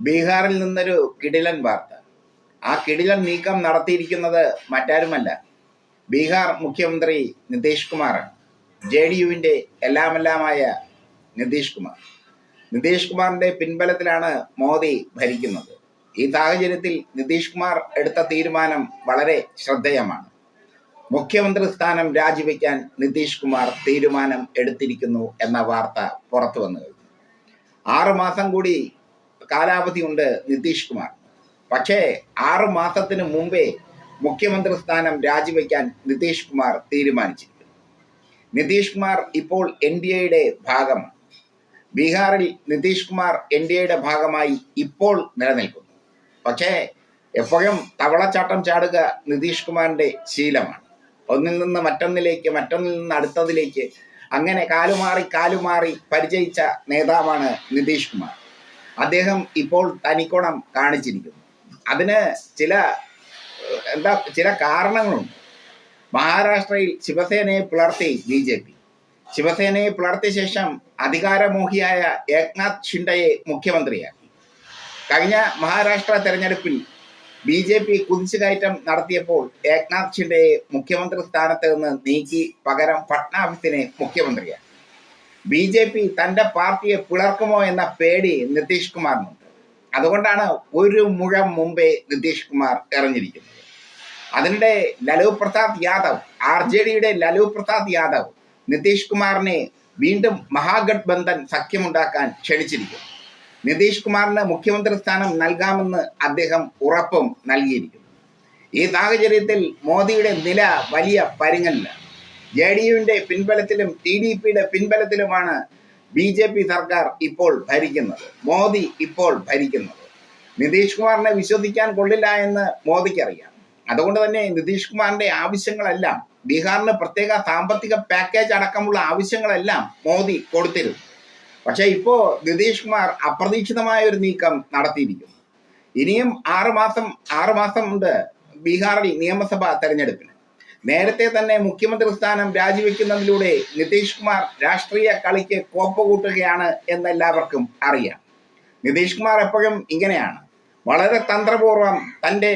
ബീഹാറിൽ നിന്നൊരു കിടിലൻ വാർത്ത. ആ കിടിലൻ നീക്കം നടത്തിയിരിക്കുന്നത് മറ്റാരുമല്ല ബീഹാർ മുഖ്യമന്ത്രി നിതീഷ് കുമാറാണ്. ജെ ഡി യുവിന്റെ എല്ലാമെല്ലാമായ നിതീഷ് കുമാർ. നിതീഷ് കുമാറിന്റെ പിൻബലത്തിലാണ് മോദി ഭരിക്കുന്നത്. ഈ സാഹചര്യത്തിൽ നിതീഷ് കുമാർ എടുത്ത തീരുമാനം വളരെ ശ്രദ്ധേയമാണ്. മുഖ്യമന്ത്രി സ്ഥാനം രാജിവെക്കാൻ നിതീഷ് കുമാർ തീരുമാനം എടുത്തിരിക്കുന്നു എന്ന വാർത്ത പുറത്തു വന്നു കഴിഞ്ഞു. ആറുമാസം കൂടി കാലാവധിയുണ്ട് നിതീഷ് കുമാർ. പക്ഷേ ആറു മാസത്തിന് മുമ്പേ മുഖ്യമന്ത്രി സ്ഥാനം രാജിവെക്കാൻ നിതീഷ് കുമാർ തീരുമാനിച്ചിരിക്കുന്നു. നിതീഷ് കുമാർ ഇപ്പോൾ എൻ ഡി എയുടെ ഭാഗമാണ് ബീഹാറിൽ നിതീഷ് കുമാർ എൻ ഡി എയുടെ ഭാഗമായി ഇപ്പോൾ നിലനിൽക്കുന്നു. പക്ഷേ എപ്പോഴും തവളച്ചാട്ടം ചാടുക നിതീഷ് കുമാറിന്റെ ശീലമാണ്. ഒന്നിൽ നിന്ന് മറ്റൊന്നിലേക്ക് മറ്റൊന്നിൽ നിന്ന് അടുത്തതിലേക്ക് അങ്ങനെ കാലുമാറി കാലുമാറി പരിചയിച്ച നേതാവാണ് നിതീഷ് കുമാർ. അദ്ദേഹം ഇപ്പോൾ തനിക്കോണം കാണിച്ചിരിക്കുന്നു. അതിന് ചില എന്താ ചില കാരണങ്ങളുണ്ട്. മഹാരാഷ്ട്രയിൽ ശിവസേനയെ പിളർത്തി ബി ജെ പി. ശിവസേനയെ പിളർത്തിയ ശേഷം അധികാരമോഹിയായ ഏക്നാഥ് ഷിൻഡയെ മുഖ്യമന്ത്രിയാക്കി. കഴിഞ്ഞ മഹാരാഷ്ട്ര തെരഞ്ഞെടുപ്പിൽ ബി ജെ പി കുതിച്ചുകയറ്റം നടത്തിയപ്പോൾ ഏക്നാഥ് ഷിൻഡയെ മുഖ്യമന്ത്രി സ്ഥാനത്ത് നിന്ന് നീക്കി പകരം ഫട്നാവിസിനെ മുഖ്യമന്ത്രിയാക്കി. ബി ജെ പി തന്റെ പാർട്ടിയെ പിളർക്കുമോ എന്ന പേടി നിതീഷ് കുമാറിനുണ്ട്. അതുകൊണ്ടാണ് ഒരു മുഴം മുമ്പേ നിതീഷ് കുമാർ ഇറങ്ങിയിരിക്കുന്നത്. അതിനിടെ ലലു പ്രസാദ് യാദവ് ആർ ജെ ഡിയുടെ ലലു പ്രസാദ് യാദവ് നിതീഷ് കുമാറിനെ വീണ്ടും മഹാഗഡ്ബന്ധൻ സഖ്യമുണ്ടാക്കാൻ ക്ഷണിച്ചിരിക്കുന്നു. നിതീഷ് കുമാറിന് മുഖ്യമന്ത്രി സ്ഥാനം നൽകാമെന്ന് അദ്ദേഹം ഉറപ്പും നൽകിയിരിക്കുന്നു. ഈ സാഹചര്യത്തിൽ മോദിയുടെ നില വലിയ പരുങ്ങലിലാണ്. ജെ ഡി യുവിന്റെ പിൻബലത്തിലും ടി ഡി പിയുടെ പിൻബലത്തിലുമാണ് ബി ജെ പി സർക്കാർ ഇപ്പോൾ ഭരിക്കുന്നത്. മോദി ഇപ്പോൾ ഭരിക്കുന്നത്. നിതീഷ് കുമാറിനെ വിശ്വസിക്കാൻ കൊള്ളില്ല എന്ന് മോദിക്കറിയാം. അതുകൊണ്ട് തന്നെ നിതീഷ് കുമാറിന്റെ ആവശ്യങ്ങളെല്ലാം ബീഹാറിന് പ്രത്യേക സാമ്പത്തിക പാക്കേജ് അടക്കമുള്ള ആവശ്യങ്ങളെല്ലാം മോദി കൊടുത്തിരുന്നു. പക്ഷെ ഇപ്പോ നിതീഷ് കുമാർ അപ്രതീക്ഷിതമായ ഒരു നീക്കം നടത്തിയിരിക്കുന്നു. ഇനിയും ആറുമാസം ആറുമാസം ആറ് മാസം ഉണ്ട് ബീഹാറിൽ നിയമസഭാ തെരഞ്ഞെടുപ്പിന്. നേരത്തെ തന്നെ മുഖ്യമന്ത്രി സ്ഥാനം രാജിവെക്കുന്നതിലൂടെ നിതീഷ് കുമാർ രാഷ്ട്രീയ കളിക്ക് കോപ്പ കൂട്ടുകയാണ് എന്നെല്ലാവർക്കും അറിയാം. നിതീഷ് കുമാർ എപ്പോഴും ഇങ്ങനെയാണ്. വളരെ തന്ത്രപൂർവം തന്റെ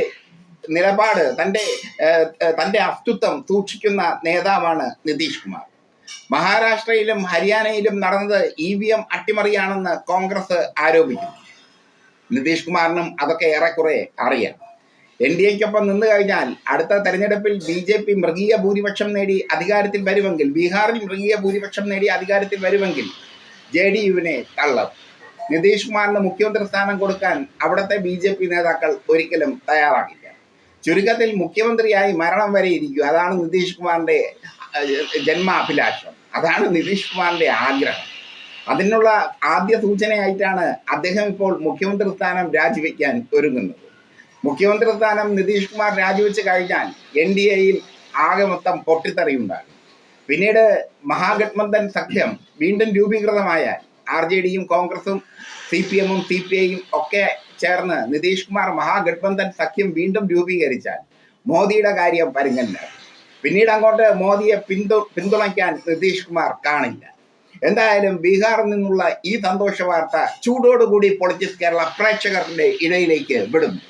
നിലപാട് തന്റെ തന്റെ അസ്തിത്വം സൂക്ഷിക്കുന്ന നേതാവാണ് നിതീഷ് കുമാർ. മഹാരാഷ്ട്രയിലും ഹരിയാനയിലും നടന്നത് ഇ വി എം അട്ടിമറിയാണെന്ന് കോൺഗ്രസ് ആരോപിക്കുന്നു. നിതീഷ് കുമാറിനും അതൊക്കെ ഏറെക്കുറെ അറിയാം. എൻ ഡി എക്കൊപ്പം നിന്ന് കഴിഞ്ഞാൽ അടുത്ത തെരഞ്ഞെടുപ്പിൽ ബി ജെ പി മൃഗീയ ഭൂരിപക്ഷം നേടി അധികാരത്തിൽ വരുമെങ്കിൽ ബീഹാറിൽ മൃഗീയ ഭൂരിപക്ഷം നേടി അധികാരത്തിൽ വരുമെങ്കിൽ ജെ ഡി യുവിനെ തള്ളും. നിതീഷ് കുമാറിന് മുഖ്യമന്ത്രി സ്ഥാനം കൊടുക്കാൻ അവിടുത്തെ ബി ജെ പി നേതാക്കൾ ഒരിക്കലും തയ്യാറാകില്ല. ചുരുക്കത്തിൽ മുഖ്യമന്ത്രിയായി മരണം വരെ ഇരിക്കും അതാണ് നിതീഷ് കുമാറിന്റെ ജന്മാഭിലാഷം. അതാണ് നിതീഷ് കുമാറിന്റെ ആഗ്രഹം. അതിനുള്ള ആദ്യ സൂചനയായിട്ടാണ് അദ്ദേഹം ഇപ്പോൾ മുഖ്യമന്ത്രി സ്ഥാനം രാജിവെക്കാൻ ഒരുങ്ങുന്നത്. മുഖ്യമന്ത്രി സ്ഥാനം നിതീഷ് കുമാർ രാജിവെച്ച് കഴിഞ്ഞാൽ എൻ ഡി എയിൽ ആകെ മൊത്തം പൊട്ടിത്തെറിയുണ്ടാകും. പിന്നീട് മഹാഗഡ്ബന്ധൻ സഖ്യം വീണ്ടും രൂപീകൃതമായാൽ ആർ ജെ ഡിയും കോൺഗ്രസും സി പി എമ്മും സി പി ഐയും ഒക്കെ ചേർന്ന് നിതീഷ് കുമാർ മഹാഗഡ്ബന്ധൻ സഖ്യം വീണ്ടും രൂപീകരിച്ചാൽ മോദിയുടെ കാര്യം പരുങ്ങല്ല പിന്നീട് അങ്ങോട്ട് മോദിയെ പിന്തു പിന്തുണയ്ക്കാൻ നിതീഷ് കുമാർ കാണില്ല. എന്തായാലും ബീഹാറിൽ നിന്നുള്ള ഈ സന്തോഷ വാർത്ത ചൂടോടുകൂടി പൊളിറ്റിക്സ് കേരള പ്രേക്ഷകരുടെ ഇടയിലേക്ക് വിടുന്നു.